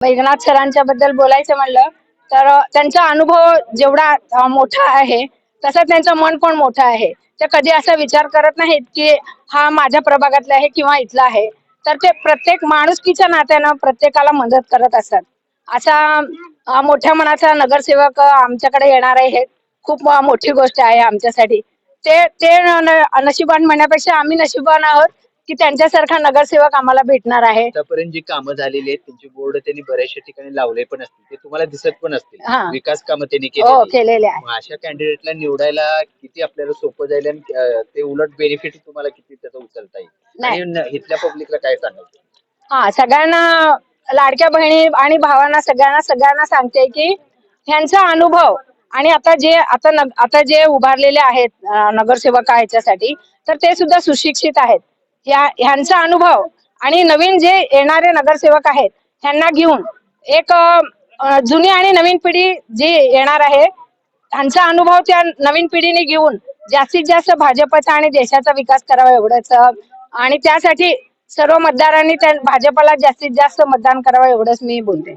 वैद्यनाथ सरांच्या बद्दल बोलायचं म्हणलं तर त्यांचा अनुभव जेवढा मोठा आहे तसा त्यांचं मन पण मोठं आहे. ते कधी असा विचार करत नाहीत की हा माझ्या प्रभागातला आहे किंवा इथला आहे. तर ते प्रत्येक माणुसकीच्या नात्यानं प्रत्येकाला मदत करत असतात. असा मोठ्या मनाचा नगरसेवक आमच्याकडे येणार आहे हे खूप मोठी गोष्ट आहे आमच्यासाठी. ते ते नशिबान म्हणण्यापेक्षा आम्ही नशिबान आहोत. की त्यांच्यासारखा नगरसेवक आम्हाला भेटणार आहे. आतापर्यंत जी कामं झालेली आहेत त्यांची बोर्ड त्यांनी बऱ्याचशा ठिकाणी लावले पण असतील. ते तुम्हाला दिसत पण असतील. हा. विकास कामं त्यांनी हो केली केलेले आहे अशा कॅन्डिडेटला निवडायला किती आपल्याला सोपं जाईल आणि अं, ते उलट बेनिफिट तुम्हाला किती त्याचा उचलता येईल? नाही. आणि न- इथल्या पब्लिकला काय सांगायचं हा सगळ्यांना लाडक्या बहिणी आणि भावांना सगळ्यांना सगळ्यांना सांगते की ह्यांचा अनुभव आणि आता जे आता नग- आता जे उभारलेले आहेत अं, नगरसेवक ह्याच्यासाठी तर ते सुद्धा सुशिक्षित आहेत. या ह्यांचा अनुभव आणि नवीन जे येणारे नगरसेवक आहेत ह्यांना घेऊन एक जुनी आणि नवीन पिढी जी येणार आहे ह्यांचा अनुभव त्या नवीन पिढीने घेऊन जास्तीत जास्त भाजपचा आणि देशाचा विकास करावा एवढंच. आणि त्यासाठी सर्व मतदारांनी त्या भाजपला जास्तीत जास्त मतदान करावं एवढंच मी बोलते.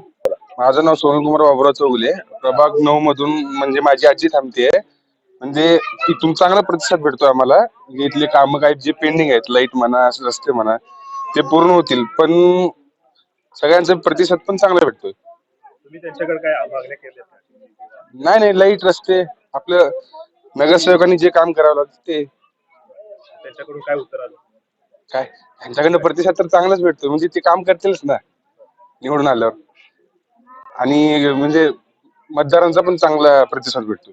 माझं नाव सोनल कुमार बाबुराव चौगुले. प्रभाग नऊ मधून म्हणजे माझी आजी थांबते म्हणजे इथून चांगला प्रतिसाद भेटतो आम्हाला. इथले कामं काही जे पेंडिंग आहेत लाइट म्हणा रस्ते म्हणा ते पूर्ण होतील. पण सगळ्यांचा प्रतिसाद पण चांगला भेटतोय. तुम्ही त्यांच्याकडे काय मागण्या केल्या? नाही नाही लाइट रस्ते आपलं नगरसेवकांनी जे काम करावं लागतं ते. त्यांच्याकडून काय उत्तर आलं? काय? त्यांच्याकडनं प्रतिसाद तर चांगलाच भेटतो म्हणजे ते काम करतीलच ना निवडून आल्यावर. आणि म्हणजे मतदारांचा पण चांगला प्रतिसाद भेटतो